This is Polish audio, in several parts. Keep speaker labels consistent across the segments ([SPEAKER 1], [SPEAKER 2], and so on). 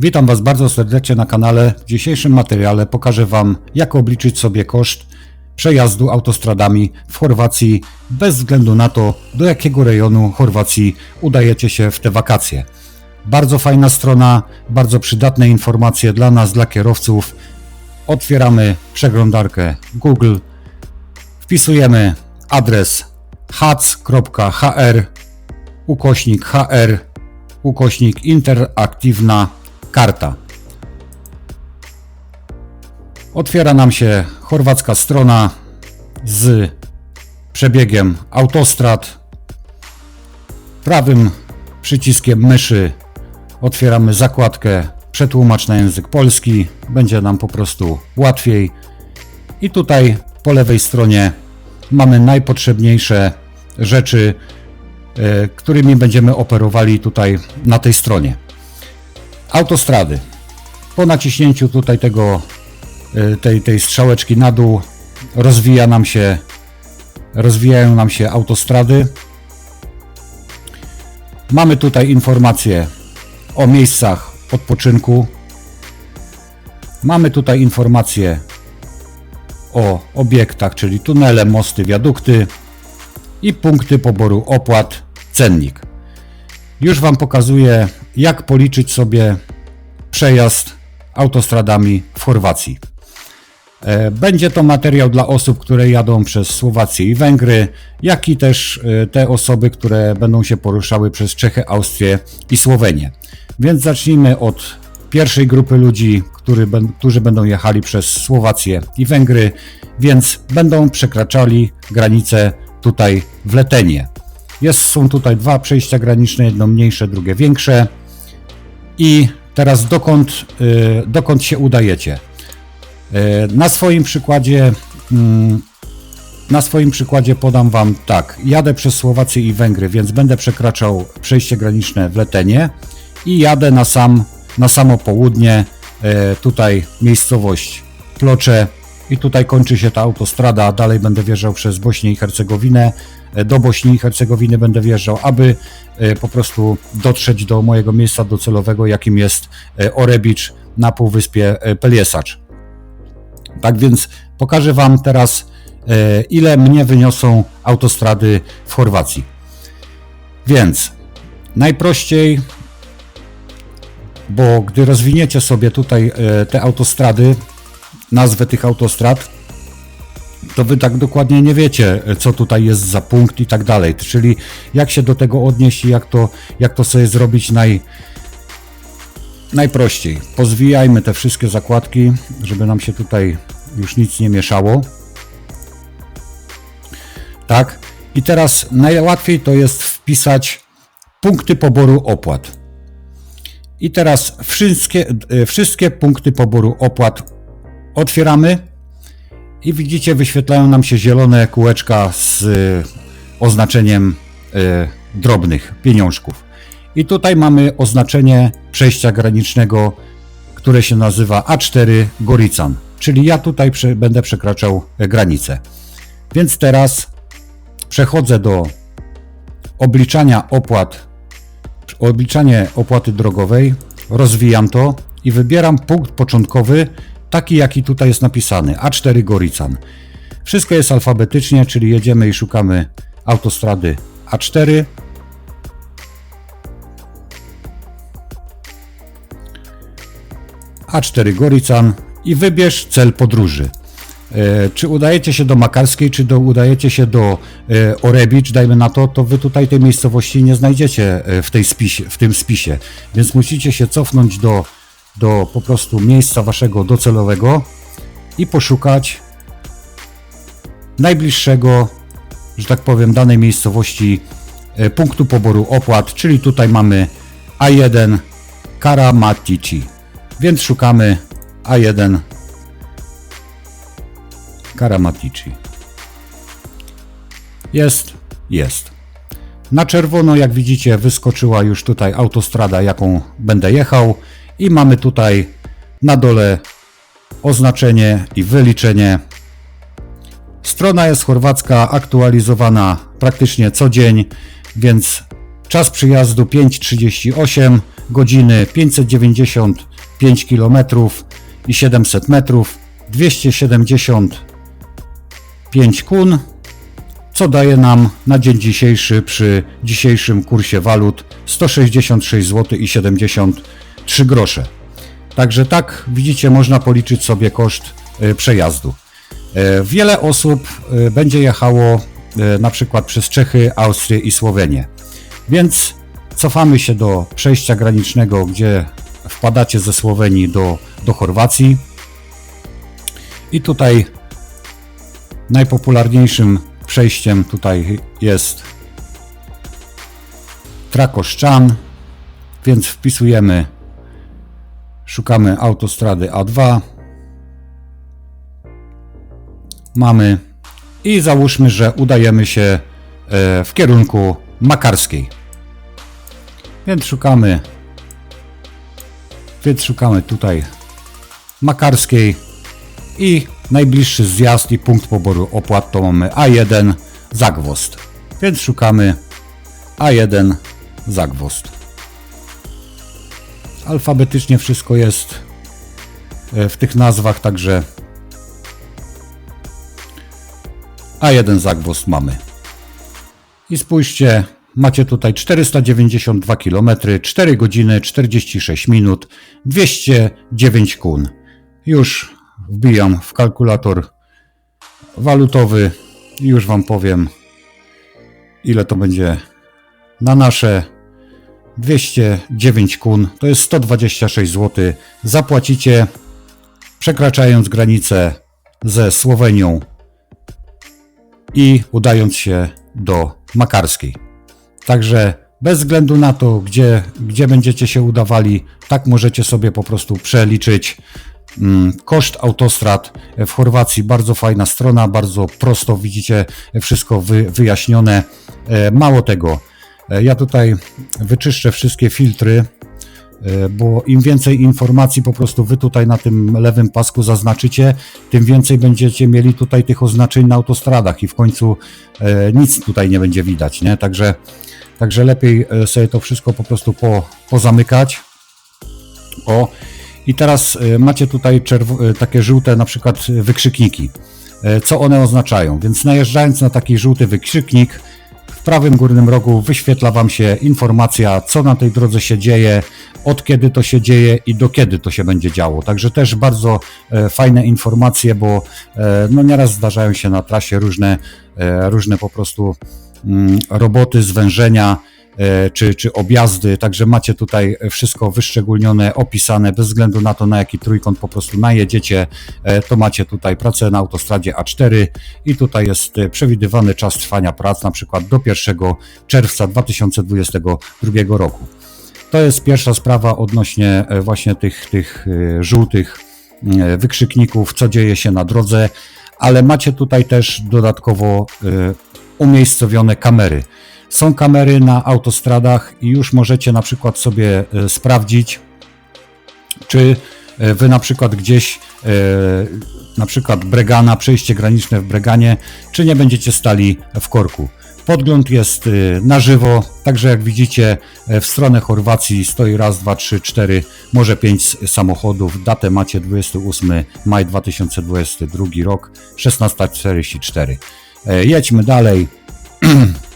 [SPEAKER 1] Witam Was bardzo serdecznie na kanale. W dzisiejszym materiale pokażę Wam, jak obliczyć sobie koszt przejazdu autostradami w Chorwacji, bez względu na to, do jakiego rejonu Chorwacji udajecie się w te wakacje. Bardzo fajna strona, bardzo przydatne informacje dla nas, dla kierowców. Otwieramy przeglądarkę Google, wpisujemy adres hac.hr ukośnik hr ukośnik interaktywna karta. Otwiera nam się chorwacka strona z przebiegiem autostrad. Prawym przyciskiem myszy otwieramy zakładkę przetłumacz na język polski. Będzie nam po prostu łatwiej. I tutaj po lewej stronie mamy najpotrzebniejsze rzeczy, e, którymi będziemy operowali tutaj na tej stronie. Autostrady. Po naciśnięciu tutaj tego, e, tej, tej strzałeczki na dół rozwija nam się, rozwijają nam się autostrady. Mamy tutaj informacje o miejscach odpoczynku. Mamy tutaj informacje o obiektach, czyli tunele, mosty, wiadukty i punkty poboru opłat, cennik. Już Wam pokazuję, jak policzyć sobie przejazd autostradami w Chorwacji. E, Będzie to materiał dla osób, które jadą przez Słowację i Węgry, jak i też e, te osoby, które będą się poruszały przez Czechy, Austrię i Słowenię. Więc zacznijmy od pierwszej grupy ludzi, który, którzy będą jechali przez Słowację i Węgry, więc będą przekraczali granicę tutaj w Letenie. Jest, są tutaj dwa przejścia graniczne, jedno mniejsze, drugie większe. I teraz dokąd, y, dokąd się udajecie? Y, Na swoim przykładzie mm, na swoim przykładzie podam Wam tak. Jadę przez Słowację i Węgry, więc będę przekraczał przejście graniczne w Letenie i jadę na, sam, na samo południe, e, tutaj miejscowość Plocze i tutaj kończy się ta autostrada, dalej będę wjeżdżał przez Bośnię i Hercegowinę, e, do Bośni i Hercegowiny będę wjeżdżał, aby e, po prostu dotrzeć do mojego miejsca docelowego, jakim jest e, Orebicz na półwyspie Peliesacz. Tak więc pokażę Wam teraz, ile mnie wyniosą autostrady w Chorwacji. Więc najprościej, bo gdy rozwiniecie sobie tutaj te autostrady, nazwę tych autostrad, to wy tak dokładnie nie wiecie, co tutaj jest za punkt i tak dalej. Czyli jak się do tego odnieść i jak to, jak to sobie zrobić naj, najprościej. Pozwijajmy te wszystkie zakładki, żeby nam się tutaj już nic nie mieszało. Tak. I teraz najłatwiej to jest wpisać punkty poboru opłat. I teraz wszystkie, wszystkie punkty poboru opłat otwieramy i widzicie, wyświetlają nam się zielone kółeczka z e, oznaczeniem e, drobnych pieniążków. I tutaj mamy oznaczenie przejścia granicznego, które się nazywa A4 Gorican, czyli ja tutaj będę przekraczał e, granicę. Więc teraz przechodzę do obliczania opłat, obliczanie opłaty drogowej, rozwijam to i wybieram punkt początkowy, taki jaki tutaj jest napisany, A4 Gorican. Wszystko jest alfabetycznie, czyli jedziemy i szukamy autostrady A4. A4 Gorican i wybierz cel podróży. E, Czy udajecie się do Makarskiej, czy do, udajecie się do e, Orebicz, dajmy na to, to wy tutaj tej miejscowości nie znajdziecie e, w, tej spisie, w tym spisie. Więc musicie się cofnąć do, do po prostu miejsca waszego docelowego i poszukać najbliższego, że tak powiem, danej miejscowości e, punktu poboru opłat, czyli tutaj mamy A1 Karamatici. Więc szukamy A1 Karamatici. Jest, jest. Na czerwono, jak widzicie, wyskoczyła już tutaj autostrada, jaką będę jechał i mamy tutaj na dole oznaczenie i wyliczenie. Strona jest chorwacka, aktualizowana praktycznie co dzień, więc czas przyjazdu 5.38, godziny 595 km i 700 metrów, 275 kun, co daje nam na dzień dzisiejszy przy dzisiejszym kursie walut 166 zł i 73 grosze. Także tak widzicie, można policzyć sobie koszt e, przejazdu. E, Wiele osób e, będzie jechało na przykład przez Czechy, Austrię i Słowenię. Więc cofamy się do przejścia granicznego, gdzie wpadacie ze Słowenii do, do Chorwacji. I tutaj najpopularniejszym przejściem tutaj jest Trakoszczan, więc wpisujemy, szukamy autostrady A2. Mamy i załóżmy, że udajemy się e, w kierunku Makarskiej. Więc szukamy, więc szukamy tutaj Makarskiej i najbliższy zjazd i punkt poboru opłat to mamy A1 Zagwost. Więc szukamy A1 Zagwost. Alfabetycznie wszystko jest e, w tych nazwach, także A1 Zagwost mamy. I spójrzcie, macie tutaj 492 km, 4 godziny, 46 minut, 209 kun. Już wbijam w kalkulator walutowy i już Wam powiem, ile to będzie na nasze 209 kun, to jest 126 zł. Zapłacicie przekraczając granicę ze Słowenią i udając się do Makarskiej. Także bez względu na to, gdzie, gdzie będziecie się udawali, tak możecie sobie po prostu przeliczyć mm, koszt autostrad w Chorwacji. Bardzo fajna strona, bardzo prosto widzicie wszystko wy, wyjaśnione. E, Mało tego, ja tutaj wyczyszczę wszystkie filtry, e, bo im więcej informacji po prostu wy tutaj na tym lewym pasku zaznaczycie, tym więcej będziecie mieli tutaj tych oznaczeń na autostradach i w końcu e, nic tutaj nie będzie widać, nie? Także, także lepiej e, sobie to wszystko po prostu po, pozamykać. O, i teraz e, macie tutaj e, takie żółte na przykład wykrzykniki. E, Co one oznaczają? Więc najeżdżając na taki żółty wykrzyknik, prawym górnym rogu wyświetla Wam się informacja, co na tej drodze się dzieje, od kiedy to się dzieje i do kiedy to się będzie działo. Także też bardzo e, fajne informacje, bo e, no nieraz zdarzają się na trasie różne, e, różne po prostu mm, roboty, zwężenia czy, czy objazdy, także macie tutaj wszystko wyszczególnione, opisane, bez względu na to, na jaki trójkąt po prostu najedziecie, e, to macie tutaj pracę na autostradzie A4 i tutaj jest e, przewidywany czas trwania prac, na przykład do 1 czerwca 2022 roku. To jest pierwsza sprawa odnośnie e, właśnie tych, tych e, żółtych e, wykrzykników, co dzieje się na drodze, ale macie tutaj też dodatkowo e, umiejscowione kamery. Są kamery na autostradach i już możecie na przykład sobie e, sprawdzić, czy e, wy na przykład gdzieś, e, na przykład Bregana, przejście graniczne w Breganie, czy nie będziecie stali w korku. Podgląd jest na żywo, także jak widzicie w stronę Chorwacji stoi raz, dwa, trzy, cztery, może pięć samochodów. Datę macie 28 maj 2022 rok, 16.44. E, Jedźmy dalej.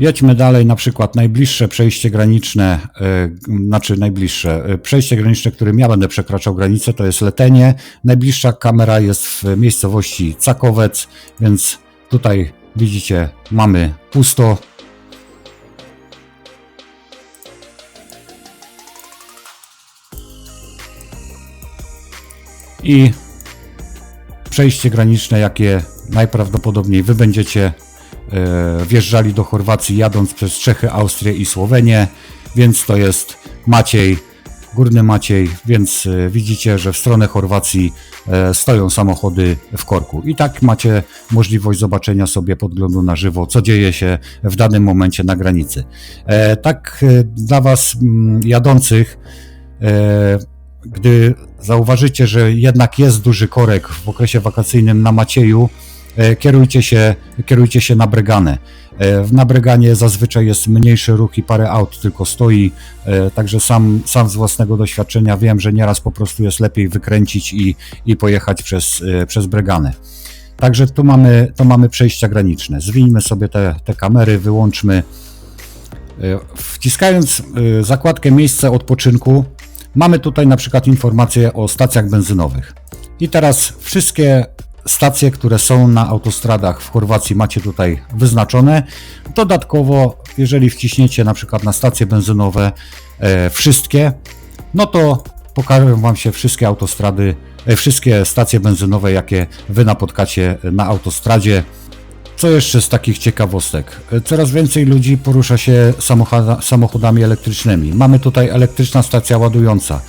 [SPEAKER 1] Jedźmy dalej, na przykład najbliższe przejście graniczne, e, znaczy najbliższe e, przejście graniczne, którym ja będę przekraczał granicę, to jest Letenie. Najbliższa kamera jest w miejscowości Cakowec, więc tutaj widzicie, mamy pusto. I przejście graniczne, jakie najprawdopodobniej wy będziecie wjeżdżali do Chorwacji jadąc przez Czechy, Austrię i Słowenię, więc to jest Maciej, Górny Maciej, więc e, widzicie, że w stronę Chorwacji e, stoją samochody w korku. I tak macie możliwość zobaczenia sobie podglądu na żywo, co dzieje się w danym momencie na granicy. E, Tak e, dla Was mm, jadących, e, gdy zauważycie, że jednak jest duży korek w okresie wakacyjnym na Macieju, e, kierujcie się, kierujcie się na Breganę. E, Na Breganie zazwyczaj jest mniejszy ruch i parę aut tylko stoi, e, także sam, sam z własnego doświadczenia wiem, że nieraz po prostu jest lepiej wykręcić i, i pojechać przez, e, przez Breganę. Także tu mamy, to mamy przejścia graniczne. Zwinьmy sobie te, te kamery, wyłączmy. E, Wciskając e, zakładkę miejsce odpoczynku, mamy tutaj na przykład informacje o stacjach benzynowych. I teraz wszystkie stacje, które są na autostradach w Chorwacji macie tutaj wyznaczone. Dodatkowo, jeżeli wciśniecie na przykład na stacje benzynowe e, wszystkie, no to pokażą Wam się wszystkie autostrady, e, wszystkie stacje benzynowe, jakie Wy napotkacie na autostradzie. Co jeszcze z takich ciekawostek? E, Coraz więcej ludzi porusza się samochoda- samochodami elektrycznymi. Mamy tutaj elektryczna stacja ładująca.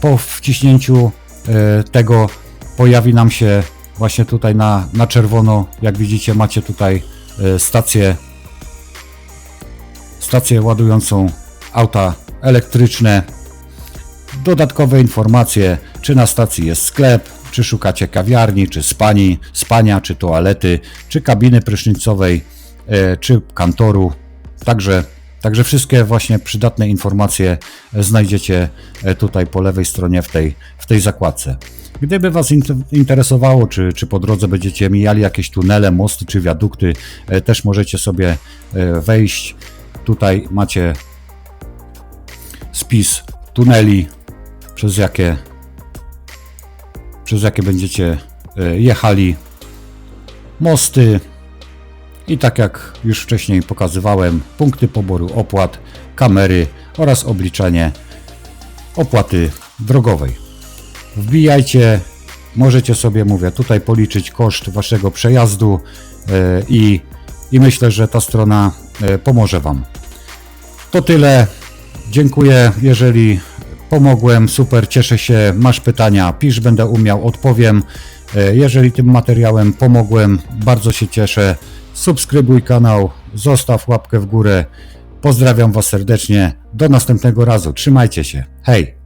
[SPEAKER 1] Po wciśnięciu e, tego pojawi nam się właśnie tutaj na, na czerwono, jak widzicie macie tutaj e, stację stację ładującą auta elektryczne. Dodatkowe informacje, czy na stacji jest sklep, czy szukacie kawiarni, czy spani, spania, czy toalety, czy kabiny prysznicowej, e, czy kantoru. Także, także wszystkie właśnie przydatne informacje znajdziecie e, tutaj po lewej stronie w tej, w tej zakładce. Gdyby Was int- interesowało, czy, czy po drodze będziecie mijali jakieś tunele, mosty czy wiadukty, e, też możecie sobie e, wejść. Tutaj macie spis tuneli, przez jakie, przez jakie będziecie e, jechali, mosty i tak jak już wcześniej pokazywałem, punkty poboru opłat, kamery oraz obliczanie opłaty drogowej. Wbijajcie, możecie sobie, mówię, tutaj policzyć koszt waszego przejazdu e, i, i myślę, że ta strona e, pomoże wam. To tyle. Dziękuję. Jeżeli pomogłem, super, cieszę się. Masz pytania, pisz, będę umiał, odpowiem. E, Jeżeli tym materiałem pomogłem, bardzo się cieszę. Subskrybuj kanał, zostaw łapkę w górę. Pozdrawiam Was serdecznie. Do następnego razu. Trzymajcie się. Hej!